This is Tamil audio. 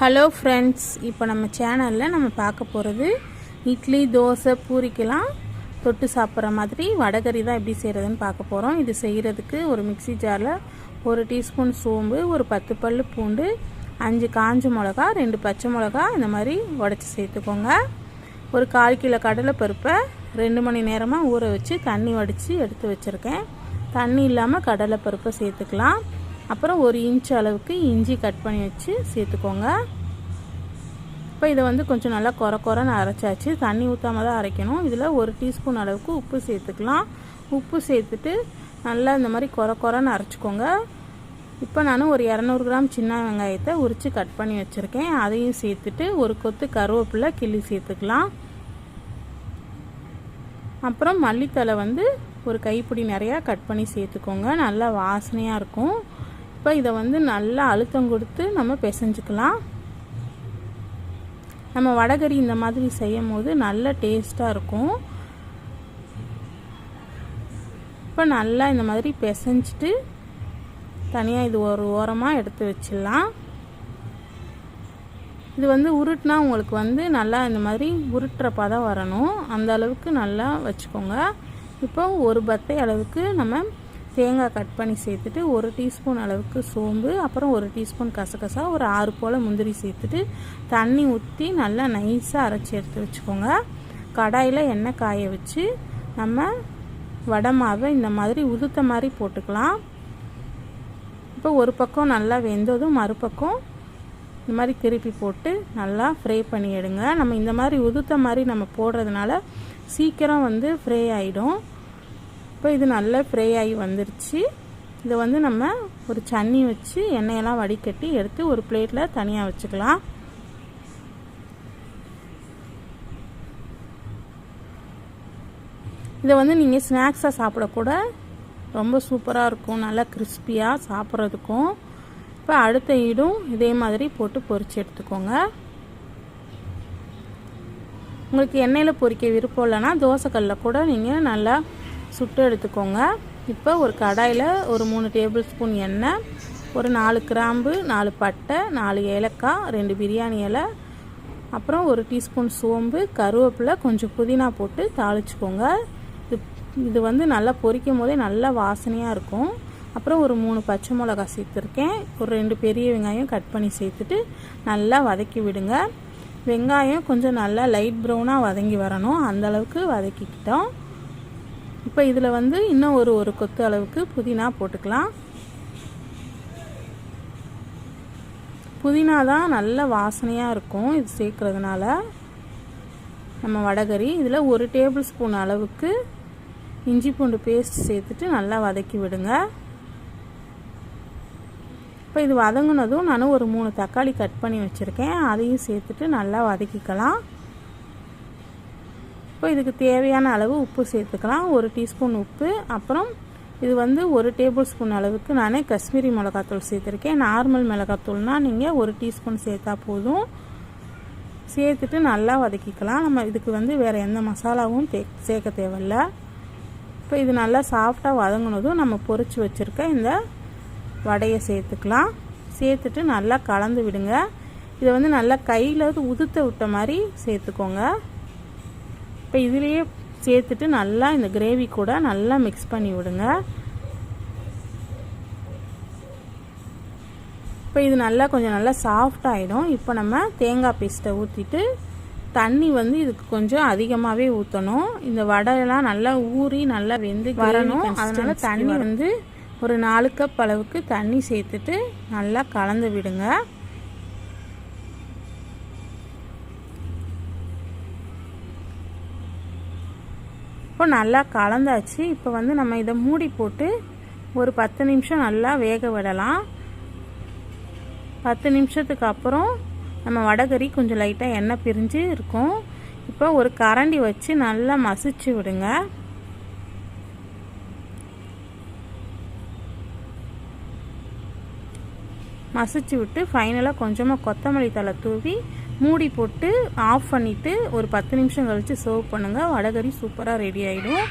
ஹலோ ஃப்ரெண்ட்ஸ் இப்போ நம்ம சேனலில் நம்ம பார்க்க போகிறது இட்லி தோசை பூரிக்கெலாம் தொட்டு சாப்பிட்ற மாதிரி வடகறி தான் எப்படி செய்கிறதுன்னு பார்க்க போகிறோம் இது செய்கிறதுக்கு ஒரு மிக்ஸி ஜாரில் ஒரு டீஸ்பூன் சோம்பு ஒரு பத்து பல் பூண்டு அஞ்சு காஞ்ச மிளகா ரெண்டு பச்சை மிளகா இந்த மாதிரி உடச்சி சேர்த்துக்கோங்க. ஒரு கால் கிலோ கடலை பருப்பை ரெண்டு மணி நேரமாக ஊற வச்சு தண்ணி வடித்து எடுத்து வச்சுருக்கேன். தண்ணி இல்லாமல் கடலை பருப்பை சேர்த்துக்கலாம். அப்புறம் ஒரு இன்ச் அளவுக்கு இஞ்சி கட் பண்ணி வச்சு சேர்த்துக்கோங்க. இப்போ இதை வந்து கொஞ்சம் நல்லா குறை குறைன்னு அரைச்சாச்சு. தண்ணி ஊற்றாம தான் அரைக்கணும். இதில் ஒரு டீஸ்பூன் அளவுக்கு உப்பு சேர்த்துக்கலாம். உப்பு சேர்த்துட்டு நல்லா இந்த மாதிரி குறை குறைன்னு அரைச்சிக்கோங்க. இப்போ நான் ஒரு இரநூறு கிராம் சின்ன வெங்காயத்தை உரித்து கட் பண்ணி வச்சுருக்கேன். அதையும் சேர்த்துட்டு ஒரு கொத்து கருவேப்பிலை கிள்ளி சேர்த்துக்கலாம். அப்புறம் மல்லித்தலை வந்து ஒரு கைப்பிடி நிறையா கட் பண்ணி சேர்த்துக்கோங்க. நல்லா வாசனையாக இருக்கும். இப்போ இதை வந்து நல்லா அழுத்தம் கொடுத்து நம்ம பிசைஞ்சுக்கலாம். நம்ம வடகறி இந்த மாதிரி செய்யும் போது நல்ல டேஸ்ட்டாக இருக்கும். இப்போ நல்லா இந்த மாதிரி பிசைஞ்சிட்டு தனியாக இது ஒரு ஓரமாக எடுத்து வச்சிடலாம். இது வந்து உருட்டினா உங்களுக்கு வந்து நல்லா இந்த மாதிரி உருட்டுற பதம் வரணும். அந்த அளவுக்கு நல்லா வச்சுக்கோங்க. இப்போ ஒரு பத்தை அளவுக்கு நம்ம தேங்காய் கட் பண்ணி சேர்த்துட்டு ஒரு டீஸ்பூன் அளவுக்கு சோம்பு அப்புறம் ஒரு டீஸ்பூன் கசகசா ஒரு ஆறு போல் முந்திரி சேர்த்துட்டு தண்ணி ஊற்றி நல்லா நைஸாக அரைச்சி எடுத்து வச்சுக்கோங்க. கடாயில் எண்ணெய் காய வச்சு நம்ம வடை மாவை இந்த மாதிரி உதுத்த மாதிரி போட்டுக்கலாம். இப்போ ஒரு பக்கம் நல்லா வெந்ததும் மறுபக்கம் இந்த மாதிரி திருப்பி போட்டு நல்லா ஃப்ரை பண்ணி எடுங்க. நம்ம இந்த மாதிரி உதுத்த மாதிரி நம்ம போடுறதுனால சீக்கிரம் வந்து ஃப்ரை ஆகிடும் இப்போ இது நல்லா ஃப்ரை ஆகி வந்துருச்சு. இதை வந்து நம்ம ஒரு சன்னி வச்சு எண்ணெயெல்லாம் வடிகட்டி எடுத்து ஒரு பிளேட்டில் தனியாக வச்சுக்கலாம். இதை வந்து நீங்கள் ஸ்நாக்ஸாக சாப்பிடக்கூட ரொம்ப சூப்பராக இருக்கும். நல்லா கிறிஸ்பியாக சாப்பிட்றதுக்கும். இப்போ அடுத்த ஈடும் இதே மாதிரி போட்டு பொறிச்சு எடுத்துக்கோங்க. உங்களுக்கு எண்ணெயில் பொரிக்க விருப்பம் இல்லைன்னா தோசைக்கல்லில் கூட நீங்கள் நல்லா சுட்டு எடுத்துக்கோங்க. இப்போ ஒரு கடாயில் ஒரு மூணு டேபிள் ஸ்பூன் எண்ணெய் ஒரு நாலு கிராம்பு நாலு பட்டை நாலு ஏலக்காய் ரெண்டு பிரியாணி இலை அப்புறம் ஒரு டீஸ்பூன் சோம்பு கருவேப்பிலை கொஞ்சம் புதினா போட்டு தாளிச்சுக்கோங்க. இது இது வந்து நல்லா பொரிக்கும் போதே நல்லா வாசனையாக இருக்கும். அப்புறம் ஒரு மூணு பச்சை மிளகா சேர்த்துருக்கேன். ஒரு ரெண்டு பெரிய வெங்காயம் கட் பண்ணி சேர்த்துட்டு நல்லா வதக்கி விடுங்க. வெங்காயம் கொஞ்சம் நல்லா லைட் ப்ரௌனாக வதங்கி வரணும். அந்தளவுக்கு வதக்கிக்கிட்டோம். இப்போ இதில் வந்து இன்னும் ஒரு ஒரு கொத்து அளவுக்கு புதினா போட்டுக்கலாம். புதினா தான் நல்ல வாசனையாக இருக்கும் இது சேர்க்குறதுனால. நம்ம வடகறி இதில் ஒரு டேபிள் ஸ்பூன் அளவுக்கு இஞ்சி பூண்டு பேஸ்ட் சேர்த்துட்டு நல்லா வதக்கி விடுங்க. இப்போ இது வதங்கினதும் நான் ஒரு மூணு தக்காளி கட் பண்ணி வச்சுருக்கேன். அதையும் சேர்த்துட்டு நல்லா வதக்கிக்கலாம். இப்போ இதுக்கு தேவையான அளவு உப்பு சேர்த்துக்கலாம். ஒரு டீஸ்பூன் உப்பு. அப்புறம் இது வந்து ஒரு டேபிள் ஸ்பூன் அளவுக்கு நான் காஷ்மீரி மிளகாத்தூள் சேர்த்துருக்கேன். நார்மல் மிளகாத்தூள்னால் நீங்கள் ஒரு டீஸ்பூன் சேர்த்தா போதும். சேர்த்துட்டு நல்லா வதக்கிக்கலாம். நம்ம இதுக்கு வந்து வேறு எந்த மசாலாவும் சேர்க்க தேவையில்ல. இப்போ இது நல்லா சாஃப்டாக வதங்கினதும் நம்ம பொறிச்சு வச்சுருக்க இந்த வடையை சேர்த்துக்கலாம். சேர்த்துட்டு நல்லா கலந்து விடுங்க. இதை வந்து நல்லா கையில் உதுத்த விட்ட மாதிரி சேர்த்துக்கோங்க. இப்போ இதுலேயே சேர்த்துட்டு நல்லா இந்த கிரேவி கூட நல்லா மிக்ஸ் பண்ணி விடுங்க. இப்போ இது நல்லா கொஞ்சம் நல்லா சாஃப்ட் ஆகிடும் இப்போ நம்ம தேங்காய் பேஸ்ட்டை ஊற்றிட்டு தண்ணி வந்து இதுக்கு கொஞ்சம் அதிகமாகவே ஊற்றணும் இந்த வடையெல்லாம் நல்லா ஊறி நல்லா வெந்து வரணும். அதனால தண்ணி வந்து ஒரு நாலு கப் அளவுக்கு தண்ணி சேர்த்துட்டு நல்லா கலந்து விடுங்க. இப்போ நல்லா கலந்தாச்சு. இப்போ வந்து நம்ம இதை மூடி போட்டு ஒரு பத்து நிமிஷம் நல்லா வேக விடலாம். பத்து நிமிஷத்துக்கு அப்புறம் நம்ம வடகறி கொஞ்சம் லைட்டாக எண்ணெய் பிரிஞ்சு இருக்கும். இப்போ ஒரு கரண்டி வச்சு நல்லா மசிச்சு விடுங்க. மசிச்சு விட்டு ஃபைனலாக கொஞ்சமாக கொத்தமல்லி தலை தூவி மூடி போட்டு ஆஃப் பண்ணிவிட்டு ஒரு பத்து நிமிஷம் கழித்து சர்வ் பண்ணுங்கள் வடகறி சூப்பராக ரெடி ஆகிடும்